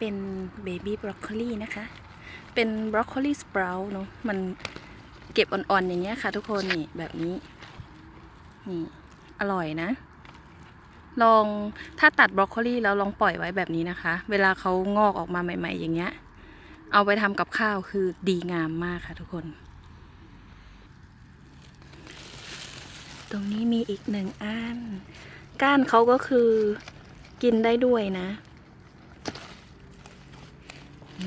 เป็นเบบี้บรอกโคลีนะคะ เป็นบรอกโคลีสปร u เนาะมันเก็บอ่อนๆอย่างเงี้ยค่ะ ทุกคนนี่แบบนี้ นี่อร่อยนะ ลองถ้าตัดบรอกโคลีแล้วลองปล่อยไว้แบบนี้นะคะ เวลาเขางอกออกมาใหม่ ๆ อย่างเงี้ย เอาไปทำกับข้าวคือดีงามมากค่ะ ทุกคน ตรงนี้มีอีกหนึ่งอันก้านเขาก็คือกินได้ด้วยนะ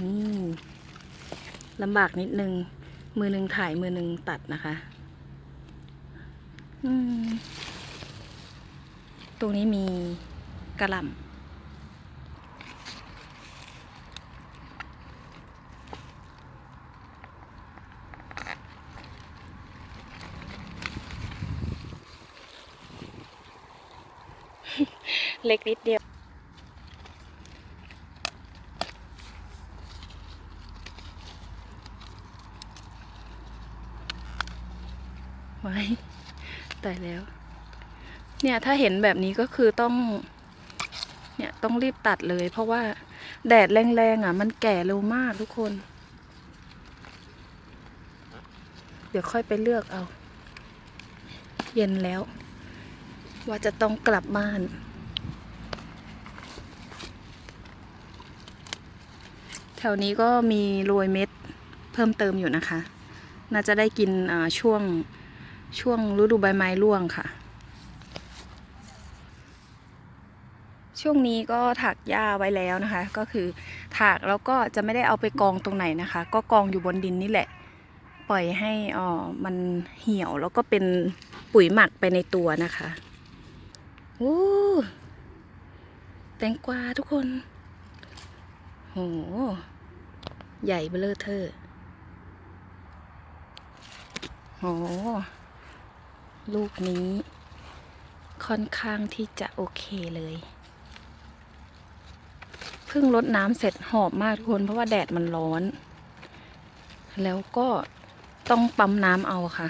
นี่ลำบากนิดนึง มือหนึ่งถ่ายมือหนึ่งตัดนะคะตรงนี้มีกระลำเล็กนิดเดียว ไว้ตายแล้ว เนี่ยถ้าเห็นแบบนี้ก็คือต้อง เนี่ยต้องรีบตัดเลย เพราะว่าแดดแรงๆอะ มันแก่เร็วมากทุกคน เดี๋ยวค่อยไปเลือกเอา เย็นแล้ว ว่าจะต้องกลับบ้านแถวนี้ก็มีโรยเม็ดเพิ่มเติมอยู่นะคะ น่าจะได้กินช่วง ช่วงฤดูใบไม้ร่วงค่ะ ช่วงนี้ก็ถากหญ้าไว้แล้วนะคะ ก็คือถากแล้วก็จะไม่ได้เอาไปกองตรงไหนนะคะ ก็กองอยู่บนดินนี่แหละ ปล่อยให้อ่อมันเหี่ยวแล้วก็เป็นปุ๋ยหมักไปในตัวนะคะโอ้แตงกวาทุกคนโหใหญ่เบ้อเลอเทอร์โห ลูกนี้ค่อนข้างที่จะโอเคเลยเพิ่งรดน้ำเสร็จหอบมากทุกคนเพราะว่าแดดมันร้อน แล้วก็ต้องปั๊มน้ำเอาค่ะ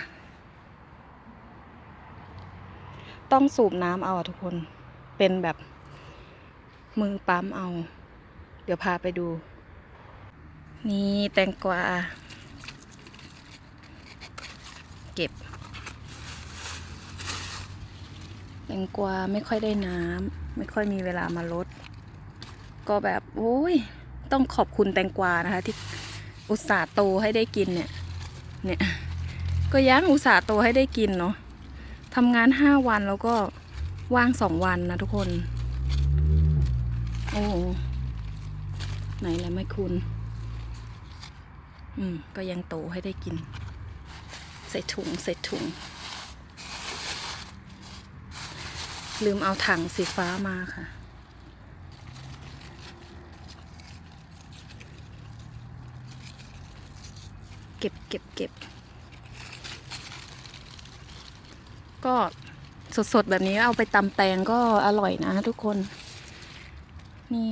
ต้องสูบน้ำเอาอะทุกคนเป็นแบบมือปั๊มเอา เดี๋ยวพาไปดู นี่แตงกวา เก็บ แต งกวาไม่ค่อยได้น้ำไม่ค่อยมีเวลามาลด ก็แบบโอ้ยต้องขอบคุณแตงกวานะคะ ที่อุตส่าห์โตให้ได้กินเนี่ย เนี่ย ก็ยังอุตส่าห์โตให้ได้กินเนาะทำงานห้าวันแล้วก็ว่างสองวันนะทุกคน โอ้โหไหนแหละไม่คุณ อืม ก็ยังโตให้ได้กิน ใส่ถุงใส่ถุง ลืมเอาถังสีฟ้ามาค่ะ เก็บเก็บเก็บก็สดๆ แบบนี้เอาไปตำแตงก็อร่อยนะทุกคน นี่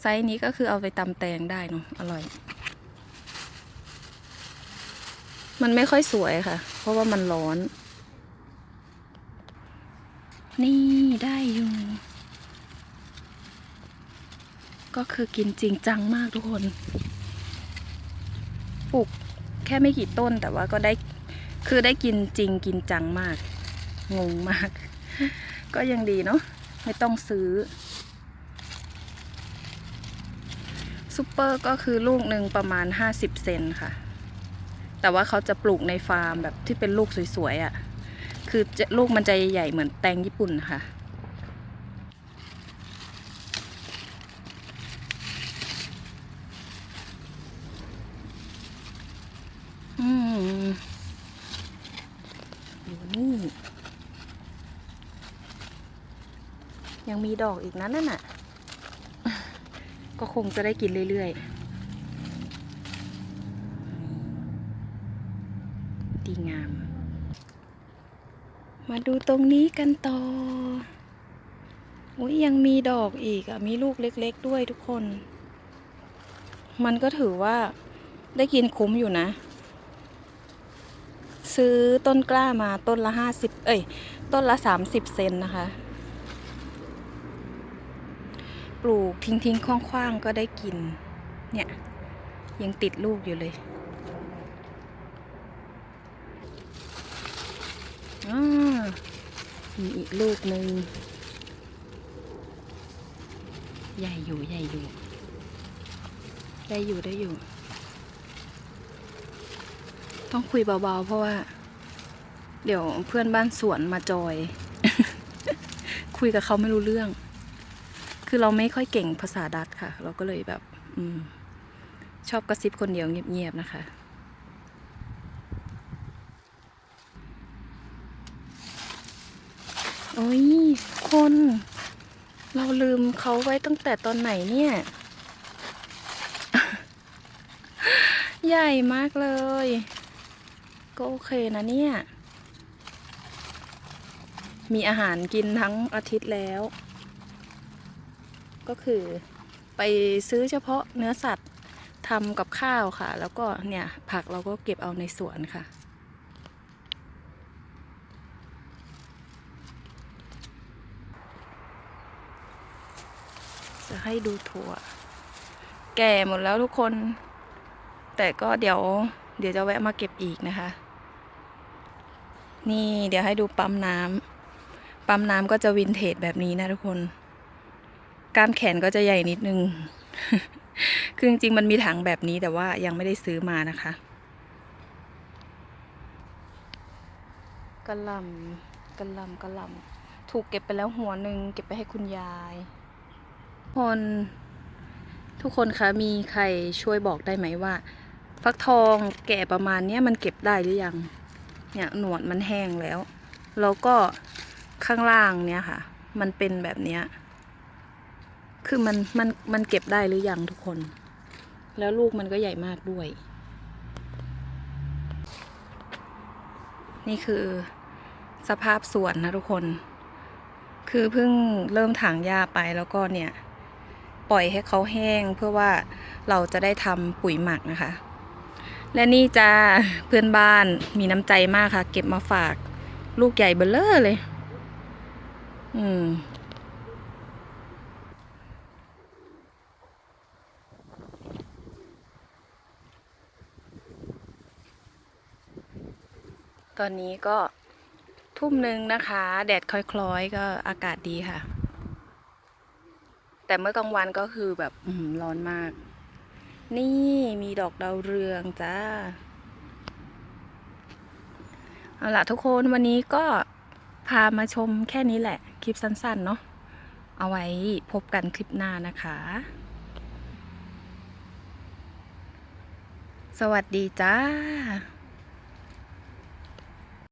ไซส์นี้ก็คือเอาไปตำแตงได้เนาะอร่อย มันไม่ค่อยสวยค่ะ เพราะว่ามันร้อน นี่ได้อยู่ ก็คือกินจริงจังมากทุกคน ปลูกแค่ไม่กี่ต้นแต่ว่าก็ได้คือได้กินจริงกินจังมาก งงมาก ก็ยังดีเนาะไม่ต้องซื้อซูเปอร์ก็คือลูกหนึ่งประมาณ 50 เซนค่ะ แต่ว่าเขาจะปลูกในฟาร์มแบบที่เป็นลูกสวยๆอะ่ะ คือลูกมันจะใหญ่เหมือนแตงญี่ปุ่นค่ะ อืมอยู่นี่ ยังมีดอกอีกนั้นน่ะ ก็คงจะได้กินเรื่อยๆดีงาม มาดูตรงนี้กันต่ออุ้ยยังมีดอกอีกอะ มีลูกเล็ก ๆ ด้วยทุกคน มันก็ถือว่าได้กินคุ้มอยู่นะ ซื้อต้นกล้ามาต้นละห้าสิบเอ้ย ต้นละสามสิบเซนนะคะ ปลูกทิ้งทิ้งๆคว้างๆ ก็ได้กิน เนี่ย ยังติดลูกอยู่เลยอา มีอีกลูกหนึ่งใหญ่อยู่ใหญ่อยู่ได้อยู่ได้อยู่ ต้องคุยเบาๆ เพราะว่า เดี๋ยวเพื่อนบ้านสวนมาจอย คุยกับเขาไม่รู้เรื่อง คือเราไม่ค่อยเก่งภาษาดัตค่ะ เราก็เลยแบบ อืม ชอบกระซิบคนเดียวเงียบๆนะคะ โอ้ยคน เราลืมเขาไว้ตั้งแต่ตอนไหนเนี่ย ใหญ่มากเลย ก็โอเคนะเนี่ย มีอาหารกินทั้งอาทิตย์แล้ว ก็คือไปซื้อเฉพาะเนื้อสัตว์ทำกับข้าวค่ะ แล้วก็เนี่ยผักเราก็เก็บเอาในสวนค่ะ ให้ดูถั่ว แก่หมดแล้วทุกคน แต่ก็เดี๋ยว เดี๋ยวจะแวะมาเก็บอีกนะคะ นี่เดี๋ยวให้ดูปั๊มน้ำปั๊มน้ำก็จะวินเทจแบบนี้นะทุกคนก้านแขนก็จะใหญ่นิดนึง คือจริงๆมันมีถังแบบนี้แต่ว่ายังไม่ได้ซื้อมานะคะกระลำกระลำกระลำถูกเก็บไปแล้วหัวหนึ่งเก็บไปให้คุณยาย คนทุกคนคะมีใครช่วยบอกได้ไหมว่า ฟักทองแก่ประมาณนี้มันเก็บได้หรือยัง เนี่ยหนวดมันแห้งแล้ว แล้วก็ข้างล่างเนี่ยค่ะ มันเป็นแบบเนี้ยคือมันมันมันเก็บได้หรือยังทุกคน แล้วลูกมันก็ใหญ่มากด้วย นี่คือสภาพสวนนะทุกคน คือเพิ่งเริ่มถางหญ้าไปแล้วก็เนี่ย ปล่อยให้เขาแห้งเพื่อว่าเราจะได้ทำปุ๋ยหมักนะคะ และนี่จ้าเพื่อนบ้านมีน้ำใจมากค่ะ เก็บมาฝากลูกใหญ่เบลเลอร์เลย อืมตอนนี้ก็ทุ่มหนึ่งนะคะ แดดคล้อยๆ ก็อากาศดีค่ะ แต่เมื่อกลางวันก็คือแบบร้อนมาก นี่มีดอกดาวเรืองจ้า เอาล่ะทุกคนวันนี้ก็พามาชมแค่นี้แหละ คลิปสั้นๆเนาะ เอาไว้พบกันคลิปหน้านะคะ สวัสดีจ้า